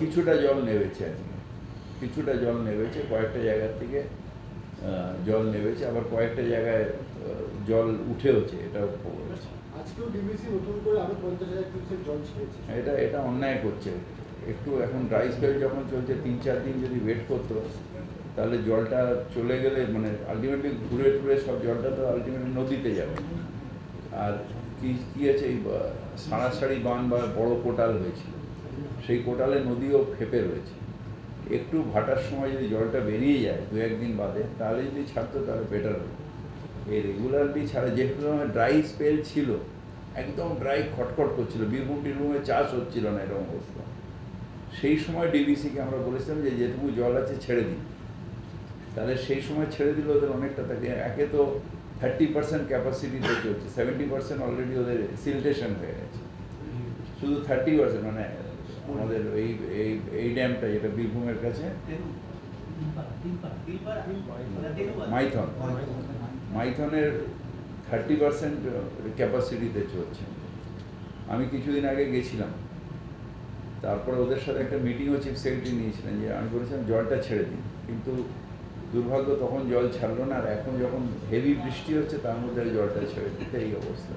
কিছুটা জল নেমেছে আজকে। কিছুটা জল নেমেছে কয়েকটা জায়গা থেকে জল নেমেছে আবার কয়েকটা জায়গায় জল উঠেওছে এটাও খবর আছে। আজকেও ডিবিসি নতুন করে আরও পঞ্চাশ হাজার কিউসেক জল ছেড়েছে। এটা এটা অন্যায় করছে। একটু এখন ড্রাই স্পেল যখন চলছে তিন চার দিন যদি ওয়েট করতো তাহলে জলটা চলে গেলে মানে আলটিমেটলি ঘুরে টুরে সব জলটা তো আলটিমেটলি নদীতে যাবে। আর কি, কী আছে সাড়াসাড়ি বান বা বড় কোটাল হয়েছিল, সেই কোটালে নদীও ফেপে রয়েছে। একটু ভাটার সময় যদি জলটা বেরিয়ে যায় দু একদিন বাদে তাহলে যদি ছাড়তো, তাহলে বেটার হতো। এই রেগুলারলি ছাড়া যে সময় ড্রাই স্পেল ছিল, একদম ড্রাই খটখট করছিল, বীরভূম টিরভূমে চাষ হচ্ছিল না এরকম অবস্থা। সেই সময় ডিবিসিকে আমরা বলেছিলাম যে, যেটুকু জল আছে ছেড়ে দিন। তাহলে সেই সময় ছেড়ে দিলে ওদের অনেকটা থাকে একে তো থার্টি পার্সেন্ট ক্যাপাসিটিতে চলছে সেভেন্টি পার্সেন্ট অলরেডি ওদের সিলটেশন হয়ে গেছে। শুধু থার্টি পার্সেন্ট মানে আমাদের এই এই এই ড্যামটা যেটা বীরভূমের কাছে। মাইথন। মাইথনের থার্টি পার্সেন্ট ক্যাপাসিটিতে চলছে। আমি কিছুদিন আগে গেছিলাম। তারপরে ওদের সাথে একটা মিটিংও চিফ সেক্রেটারি নিয়েছিলেন যে আমি বলেছিলাম, জলটা ছেড়ে দিন। কিন্তু দুর্ভাগ্য তখন জল ছাড়লো না আর এখন যখন হেভি বৃষ্টি হচ্ছে, তার মধ্যে জলটা ছেড়ে দিতে এই অবস্থা।